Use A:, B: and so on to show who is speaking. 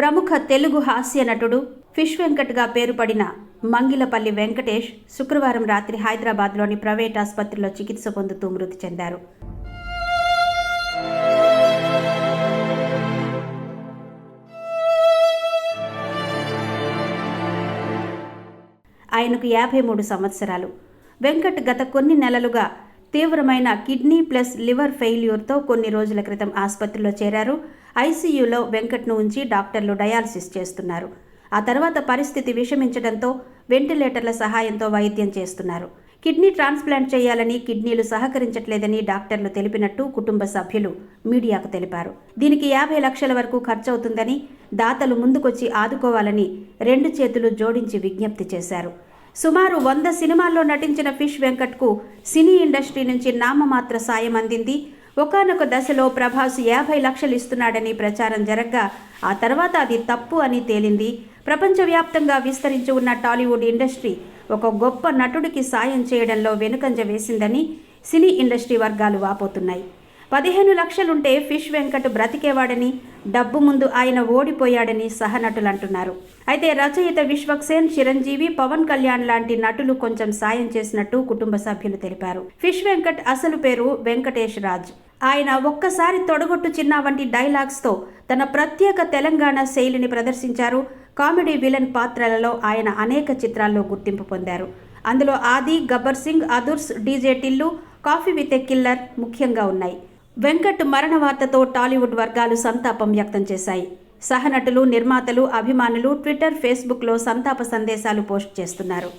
A: ప్రముఖ తెలుగు హాస్య నటుడు ఫిష్ వెంకట్గా పేరుపడిన మంగిలపల్లి వెంకటేష్ శుక్రవారం రాత్రి హైదరాబాద్లోని ప్రైవేట్ ఆసుపత్రిలో చికిత్స పొందుతూ మృతి చెందారు. ఆయనకు యాభై మూడు సంవత్సరాలు. వెంకట్ గత కొన్ని నెలలుగా తీవ్రమైన కిడ్నీ ప్లస్ లివర్ ఫెయిల్యూర్తో కొన్ని రోజుల క్రితం ఆసుపత్రిలో చేరారు. ఐసీయూలో వెంకట్ను ఉంచి డాక్టర్లు డయాలసిస్ చేస్తున్నారు. ఆ తర్వాత పరిస్థితి విషమించడంతో వెంటిలేటర్ల సహాయంతో వైద్యం చేస్తున్నారు. కిడ్నీ ట్రాన్స్ప్లాంట్ చేయాలని కిడ్నీలు సహకరించట్లేదని డాక్టర్లు తెలిపినట్టు కుటుంబ సభ్యులు మీడియాకు తెలిపారు. దీనికి యాభై లక్షల వరకు ఖర్చవుతుందని దాతలు ముందుకొచ్చి ఆదుకోవాలని రెండు చేతులు జోడించి విజ్ఞప్తి చేశారు. సుమారు వంద సినిమాల్లో నటించిన ఫిష్ వెంకట్కు సినీ ఇండస్ట్రీ నుంచి నామమాత్ర సాయం అందింది ఒకానొక దశలో ప్రభాస్ యాభై లక్షలు ఇస్తున్నాడని ప్రచారం జరగ్గా ఆ తర్వాత అది తప్పు అని తేలింది. ప్రపంచవ్యాప్తంగా విస్తరించి ఉన్న టాలీవుడ్ ఇండస్ట్రీ ఒక గొప్ప నటుడికి సాయం చేయడంలో వెనుకంజ వేసిందని సినీ ఇండస్ట్రీ వర్గాలు వాపోతున్నాయి. పదిహేను లక్షలుంటే ఫిష్ వెంకట్ బ్రతికేవాడని డబ్బు ముందు ఆయన ఓడిపోయాడని సహనటులు అంటున్నారు అయితే రచయిత విశ్వక్సేన్ చిరంజీవి పవన్ కళ్యాణ్ లాంటి నటులు కొంచెం సాయం చేసినట్టు కుటుంబ సభ్యులు తెలిపారు. ఫిష్ వెంకట్ అసలు పేరు వెంకటేష్ రాజ్. ఆయన ఒక్కసారి తొడగొట్టు చిన్న వంటి డైలాగ్స్తో తన ప్రత్యేక తెలంగాణ శైలిని ప్రదర్శించారు. కామెడీ విలన్ పాత్రలలో ఆయన అనేక చిత్రాల్లో గుర్తింపు పొందారు. అందులో Aadi Gabbar Singh Adhurs DJ Tillu coffee with a killer ముఖ్యంగా ఉన్నాయి. వెంకట్ మరణ వార్తతో టాలీవుడ్ వర్గాలు సంతాపం వ్యక్తం చేశాయి. సహనటులు నిర్మాతలు అభిమానులు ట్విట్టర్ ఫేస్బుక్లో సంతాప సందేశాలు పోస్ట్ చేస్తున్నారు.